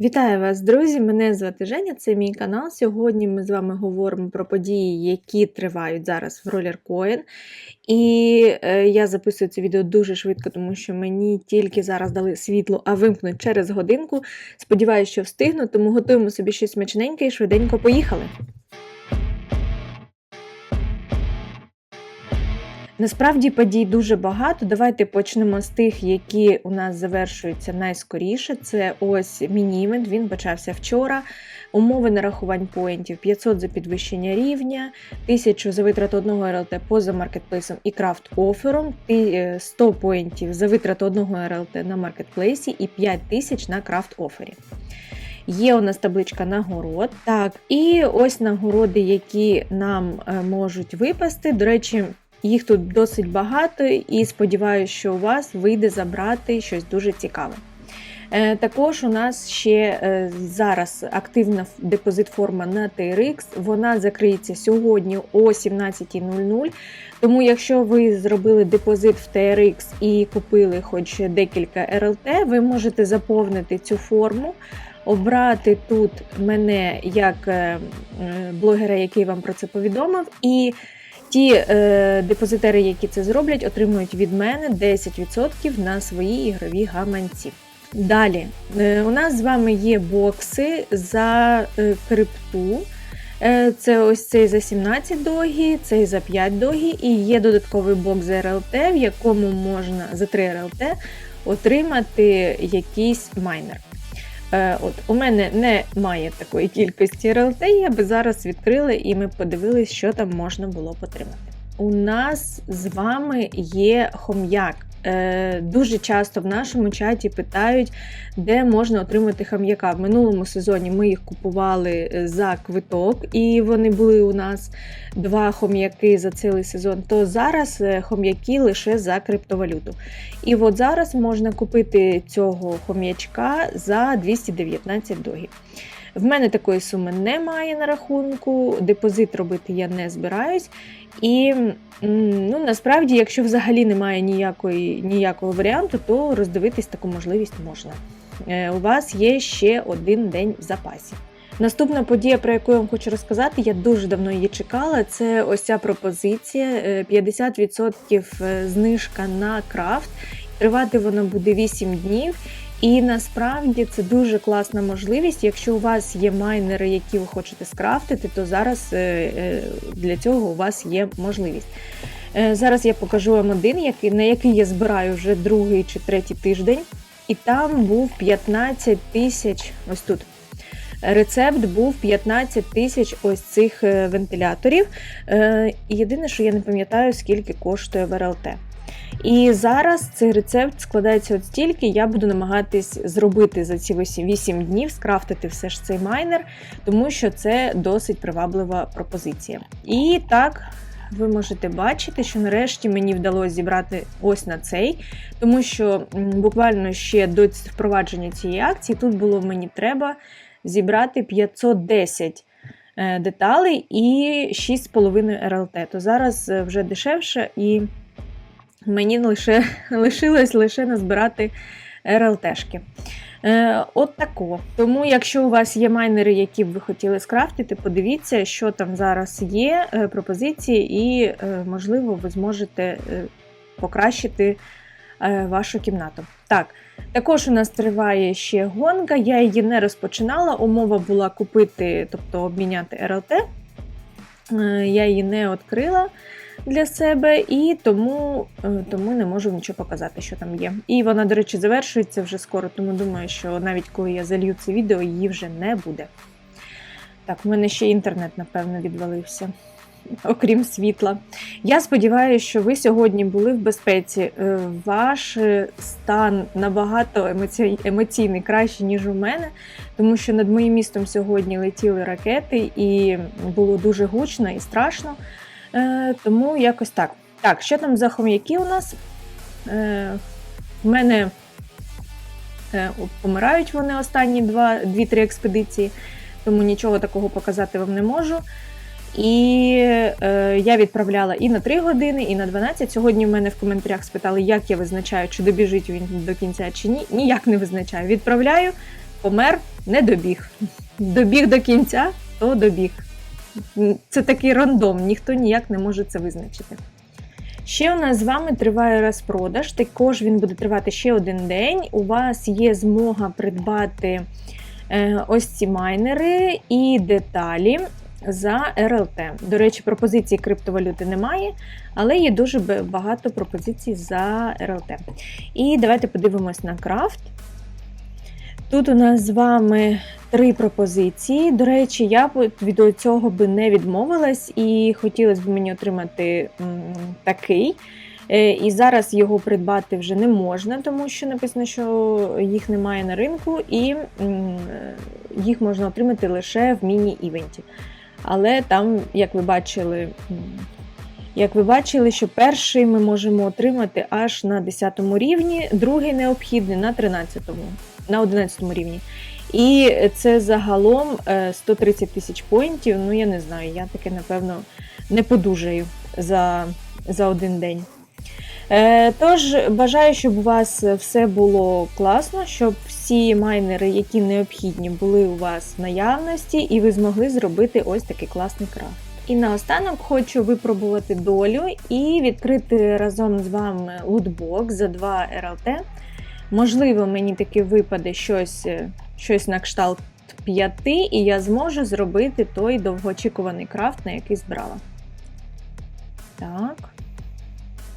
Вітаю вас, друзі! Мене звати Женя, це мій канал. Сьогодні ми з вами говоримо про події, які тривають зараз в Rollercoin. І е, я записую це відео дуже швидко, тому що мені тільки зараз дали світло, а вимкнуть через годинку. Сподіваюся, що встигну, тому готуємо собі щось смачненьке і швиденько поїхали. Насправді подій дуже багато. Давайте почнемо з тих, які у нас завершуються найскоріше. Це ось міні-івент, він почався вчора. Умови нарахувань поінтів 500 за підвищення рівня, 1000 за витрату одного РЛТ поза маркетплейсом і крафт офером, 100 поінтів за витрату одного РЛТ на маркетплейсі і 5000 на крафт офері. Є у нас табличка нагород. Так, і ось нагороди, які нам е, можуть випасти. До речі, їх тут досить багато, і сподіваюся, що у вас вийде забрати щось дуже цікаве. Е, також у нас ще е, зараз активна депозит-форма на TRX. Вона закриється сьогодні о 17.00. Тому, якщо ви зробили депозит в TRX і купили хоч декілька РЛТ, ви можете заповнити цю форму, обрати тут мене як е, блогера, який вам про це повідомив. і Ті е, депозитери, які це зроблять, отримують від мене 10% на свої ігрові гаманці. Далі, е, у нас з вами є бокси за е, крипту. Е, це ось цей за 17 догі, цей за 5 догі, і є додатковий бокс за РЛТ, в якому можна за 3 РЛТ отримати якийсь майнер. Е, от У мене немає такої кількості РЛТ, я би зараз відкрила і ми подивилися, що там можна було потримати. У нас з вами є хом'як. Е, дуже часто в нашому чаті питають, де можна отримати хам'яка. В минулому сезоні ми їх купували е, за квиток, і вони були у нас два хом'яки за цілий сезон. То зараз е, хом'яки лише за криптовалюту. І от зараз можна купити цього хом'ячка за 219 догів. В мене такої суми немає на рахунку, депозит робити я не збираюсь. І ну, насправді, якщо взагалі немає ніякої, ніякого варіанту, то роздивитись таку можливість можна. Е, у вас є ще один день в запасі. Наступна подія, про яку я вам хочу розказати, я дуже давно її чекала. Це ось ця пропозиція: 50% е, е, знижка на крафт. Тривати вона буде 8 днів. І насправді це дуже класна можливість. Якщо у вас є майнери, які ви хочете скрафтити, то зараз е, е, для цього у вас є можливість. Е, зараз я покажу вам один, на який я збираю вже другий чи третій тиждень. І там був 15 тисяч. Ось тут. Рецепт був 15 тисяч ось цих вентиляторів. Єдине, що я не пам'ятаю, скільки коштує в РЛТ. І зараз цей рецепт складається от стільки, я буду намагатись зробити за ці 8 днів, скрафтити все ж цей майнер, тому що це досить приваблива пропозиція. І так. Ви можете бачити, що нарешті мені вдалося зібрати ось на цей, тому що буквально ще до впровадження цієї акції тут було мені треба зібрати 510 е, деталей і 6,5 РЛТ. То зараз е, вже дешевше і мені лише лишилось лише назбирати РЛТшки. Е, От тако. Тому, якщо у вас є майнери, які б ви хотіли скрафтити, подивіться, що там зараз є, е, пропозиції, і, е, можливо, ви зможете е, покращити е, вашу кімнату. Так, також у нас триває ще гонка, я її не розпочинала. Умова була купити, тобто обміняти РЛТ. Е, я її не відкрила для себе, і тому е, тому не можу нічого показати, що там є. І вона, до речі, завершується вже скоро, тому думаю, що навіть коли я залью це відео, її вже не буде. Так, в мене ще інтернет, напевно, відвалився. Окрім світла. Я сподіваюся, що ви сьогодні були в безпеці. Е, ваш стан набагато емоційний краще, ніж у мене, тому що над моїм містом сьогодні летіли ракети, і було дуже гучно і страшно. Е, Тому якось так. Так, що там за хом'яки у нас? Е, В мене е, помирають вони останні 2-3 експедиції, тому нічого такого показати вам не можу. І е, я відправляла і на 3 години, і на 12. Сьогодні в мене в коментарях спитали, як я визначаю, чи добіжить він до кінця чи ні. Ніяк не визначаю. Відправляю помер, не добіг. Добіг до кінця, то добіг. Це такий рандом, ніхто ніяк не може це визначити. Ще у нас з вами триває розпродаж. Також він буде тривати ще один день. У вас є змога придбати е, ось ці майнери і деталі за РЛТ. До речі, пропозиції криптовалюти немає, але є дуже багато пропозицій за РЛТ. І давайте подивимось на крафт. Тут у нас з вами три пропозиції. До речі, я б від цього би не відмовилась і хотілося б мені отримати такий. Е, І зараз його придбати вже не можна, тому що написано, що їх немає на ринку, і їх можна отримати лише в міні-івенті. Але там, як ви бачили, як ви бачили, що перший ми можемо отримати аж на 10 рівні, другий необхідний на 13, на 11 рівні. І це загалом е, 130 тисяч поінтів. Ну, я не знаю, я таке, напевно, не подужаю за, за один день. Е, Тож бажаю, щоб у вас все було класно, щоб всі майнери, які необхідні, були у вас в наявності, і ви змогли зробити ось такий класний крафт. І наостанок хочу випробувати долю і відкрити разом з вами лутбокс за 2 РЛТ. Можливо, мені таки випаде щось, е, щось на кшталт 5, і я зможу зробити той довгоочікуваний крафт, на який збирала. Так.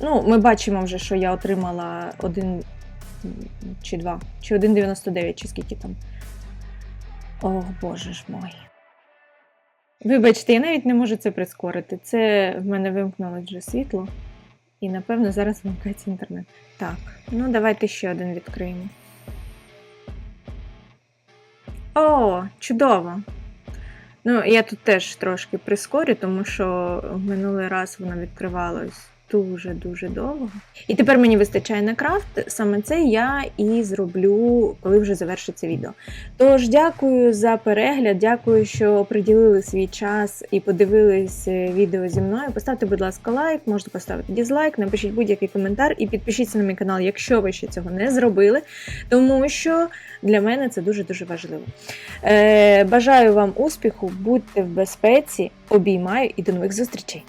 Ну, ми бачимо вже, що я отримала один чи два, чи 1,99, чи скільки там. Ох, боже ж мой. Вибачте, я навіть не можу це прискорити. Це в мене вимкнулось вже світло. І, напевно, зараз вимикається інтернет. Так, ну давайте ще один відкриємо. О, чудово! Ну, я тут теж трошки прискорю, тому що минулий раз воно відкривалось дуже-дуже довго. І тепер мені вистачає на крафт. Саме це я і зроблю, коли вже завершиться відео. Тож дякую за перегляд, дякую, що приділили свій час і подивились е, відео зі мною. Поставте, будь ласка, лайк, можете поставити дізлайк, напишіть будь-який коментар і підпишіться на мій канал, якщо ви ще цього не зробили, тому що для мене це дуже-дуже важливо. Е, бажаю вам успіху, будьте в безпеці, обіймаю і до нових зустрічей!